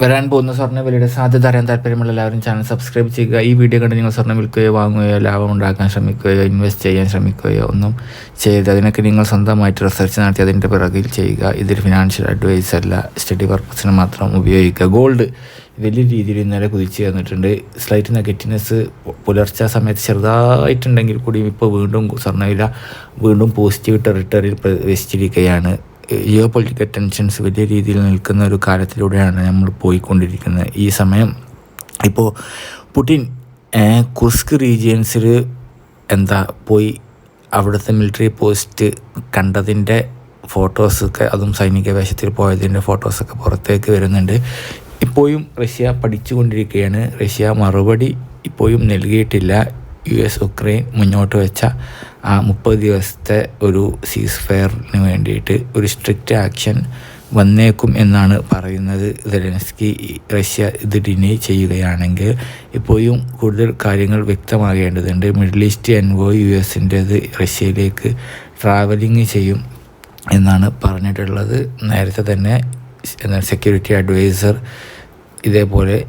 വരാൻ പോകുന്ന സ്വർണ വിലയുടെ സാധ്യത അറിയാൻ താല്പര്യമുള്ള എല്ലാവരും ചാനൽ സബ്സ്ക്രൈബ് ചെയ്യുക. ഈ വീഡിയോ കണ്ട് നിങ്ങൾ സ്വർണം വിൽക്കുകയോ വാങ്ങുകയോ ലാഭം ഉണ്ടാക്കാൻ ശ്രമിക്കുകയോ ഇൻവെസ്റ്റ് ചെയ്യാൻ ശ്രമിക്കുകയോ ഒന്നും ചെയ്ത് അതിനൊക്കെ നിങ്ങൾ സ്വന്തമായിട്ട് റിസർച്ച് നടത്തി അതിന്റെ പിറകിൽ ചെയ്യുക. ഇതൊരു ഫിനാൻഷ്യൽ അഡ്വൈസ് അല്ല. സ്റ്റഡി പർപ്പസിന് മാത്രം ഉപയോഗിക്കുക. ഗോൾഡ് വലിയ രീതിയിൽ ഇന്നലെ കുതിച്ച് വന്നിട്ടുണ്ട്. സ്ലൈറ്റ് നെഗറ്റീവ്നെസ് പുലർച്ചെ സമയത്ത് ചെറുതായിട്ടുണ്ടെങ്കിൽ കൂടി ഇപ്പോൾ വീണ്ടും സ്വർണവില വീണ്ടും പോസിറ്റീവ് ടെറിട്ടറിയിൽ പ്രവേശിച്ചിരിക്കുകയാണ്. ജിയോ പൊളിറ്റിക്കൽ ടെൻഷൻസ് വലിയ രീതിയിൽ നിൽക്കുന്ന ഒരു കാലത്തിലൂടെയാണ് നമ്മൾ പോയിക്കൊണ്ടിരിക്കുന്നത്. ഈ സമയം ഇപ്പോൾ പുടിൻ കുസ്ക് റീജിയൻസിൽ എന്താ പോയി അവിടുത്തെ മിലിറ്ററി പോസ്റ്റ് കണ്ടതിന്റെ ഫോട്ടോസൊക്കെ അതും സൈനിക വേഷത്തിൽ പോയതിന്റെ ഫോട്ടോസൊക്കെ പുറത്തേക്ക് വരുന്നുണ്ട്. ഇപ്പോഴും റഷ്യ പഠിച്ചുകൊണ്ടിരിക്കുകയാണ്. റഷ്യ മറുപടി ഇപ്പോഴും നൽകിയിട്ടില്ല. യു എസ് ഉക്രൈൻ മുന്നോട്ട് വെച്ച ആ മുപ്പത് ദിവസത്തെ ഒരു സീസ് ഫെയറിന് വേണ്ടിയിട്ട് ഒരു സ്ട്രിക്റ്റ് ആക്ഷൻ വന്നേക്കും എന്നാണ് പറയുന്നത് സെലൻസ്കി റഷ്യ ഇത് ഡിനേ ചെയ്യുകയാണെങ്കിൽ ഇപ്പോഴും കൂടുതൽ കാര്യങ്ങൾ വ്യക്തമാകേണ്ടതുണ്ട്. മിഡിൽ ഈസ്റ്റ് എൻവോയ് യു എസിന്റേത് റഷ്യയിലേക്ക് ട്രാവലിംഗ് ചെയ്യും എന്നാണ് പറഞ്ഞിട്ടുള്ളത്. നേരത്തെ തന്നെ സെക്യൂരിറ്റി അഡ്വൈസർ ഇതേപോലെ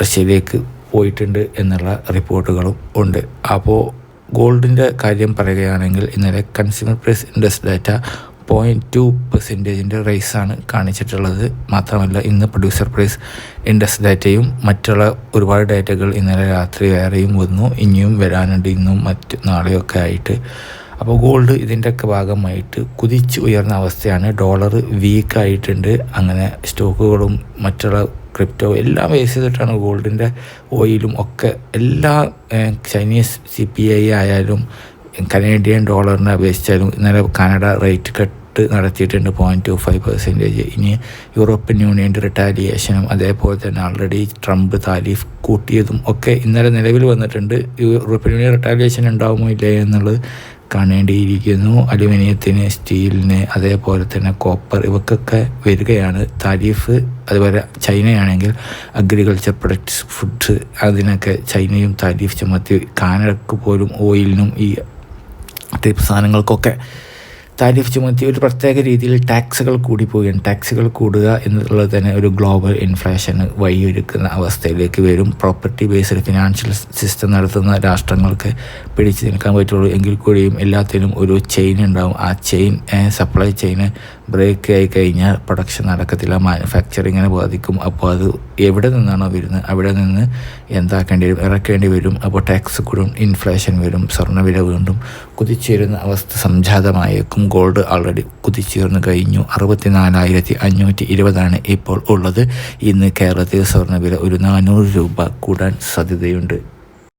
റഷ്യയിലേക്ക് പോയിട്ടുണ്ട് എന്നുള്ള റിപ്പോർട്ടുകളും ഉണ്ട്. അപ്പോൾ ഗോൾഡിന്റെ കാര്യം പറയുകയാണെങ്കിൽ ഇന്നലെ consumer price index data point two പെർസെന്റേജിന്റെ റൈസാണ് കാണിച്ചിട്ടുള്ളത്. മാത്രമല്ല ഇന്ന് പ്രൊഡ്യൂസർ പ്രൈസ് ഇൻഡെക്സ് ഡാറ്റയും മറ്റുള്ള ഒരുപാട് ഡാറ്റകൾ ഇന്നലെ രാത്രി വേറെയും വന്നു. ഇനിയും വരാനുണ്ട് ഇന്നും മറ്റ് നാളെയൊക്കെ ആയിട്ട്. അപ്പോൾ ഗോൾഡ് ഇതിന്റെയൊക്കെ ഭാഗമായിട്ട് കുതിച്ച് ഉയർന്ന അവസ്ഥയാണ്. ഡോളർ വീക്കായിട്ടുണ്ട് അങ്ങനെ സ്റ്റോക്കുകളും മറ്റുള്ള ക്രിപ്റ്റോ എല്ലാം ബേസ് ചെയ്തിട്ടാണ് ഗോൾഡിന്റെ ഓയിലും ഒക്കെ എല്ലാ ചൈനീസ് സി പി ഐ ആയാലും കനേഡിയൻ ഡോളറിനെ അപേക്ഷിച്ചാലും ഇന്നലെ കാനഡ റേറ്റ് കട്ട് നടത്തിയിട്ടുണ്ട് പോയിന്റ് ടു ഫൈവ് പെർസെന്റേജ് ഇനി യൂറോപ്യൻ യൂണിയന്റെ റിട്ടാലിയേഷനും അതേപോലെ തന്നെ ആൾറെഡി ട്രംപ് താരിഫ് കൂട്ടിയതും ഒക്കെ ഇന്നലെ നിലവിൽ വന്നിട്ടുണ്ട്. യൂറോപ്യൻ യൂണിയൻ റിട്ടാലിയേഷൻ ഉണ്ടാവുമോ ഇല്ലേ എന്നുള്ളത് കാണേണ്ടിയിരിക്കുന്നു. അലുമിനിയത്തിന് സ്റ്റീലിന് അതേപോലെ തന്നെ കോപ്പർ ഇവക്കൊക്കെ വരികയാണ്. താരിഫ് അതുപോലെ ചൈനയാണെങ്കിൽ അഗ്രികൾച്ചർ പ്രൊഡക്ട്സ് ഫുഡ് അതിനൊക്കെ ചൈനയും താരിഫ് ചുമത്തി കാനഡക്ക് പോലും ഓയിലിനും ഈ ടൈപ്പ് സാധനങ്ങൾക്കൊക്കെ താരിഫ് ചുമത്തി ഒരു പ്രത്യേക രീതിയിൽ ടാക്സുകൾ കൂടിപ്പോവുകയാണ്. ടാക്സുകൾ കൂടുക എന്നുള്ളത് തന്നെ ഒരു ഗ്ലോബൽ ഇൻഫ്ലേഷന് വഴിയൊരുക്കുന്ന അവസ്ഥയിലേക്ക് വരും. പ്രോപ്പർട്ടി ബേസ്ഡ് ഫിനാൻഷ്യൽ സിസ്റ്റം നടത്തുന്ന രാഷ്ട്രങ്ങൾക്ക് പിടിച്ചു നിൽക്കാൻ പറ്റുള്ളൂ. എങ്കിൽ കൂടിയും എല്ലാത്തിനും ഒരു ചെയിൻ ഉണ്ടാവും. ആ ചെയിൻ സപ്ലൈ ചെയിന് ബ്രേക്ക് ആയി കഴിഞ്ഞാൽ പ്രൊഡക്ഷൻ നടക്കത്തില്ല മാനുഫാക്ചറിങ്ങിനെ ബാധിക്കും. അപ്പോൾ അത് എവിടെ നിന്നാണോ വരുന്നത്? അവിടെ നിന്ന് എന്താക്കേണ്ടി വരും? ഇറക്കേണ്ടി വരും. അപ്പോൾ ടാക്സ് കൂടും ഇൻഫ്ലേഷൻ വരും സ്വർണവില വീണ്ടും കുതിച്ചേരുന്ന അവസ്ഥ സംജാതമായേക്കും. ഗോൾഡ് ആൾറെഡി കുതിച്ചേർന്ന് കഴിഞ്ഞു. അറുപത്തി നാലായിരത്തി അഞ്ഞൂറ്റി ഇരുപതാണ് ഇപ്പോൾ ഉള്ളത്. ഇന്ന് കേരളത്തിൽ സ്വർണവില ഒരു നാനൂറ് രൂപ കൂടാൻ സാധ്യതയുണ്ട്.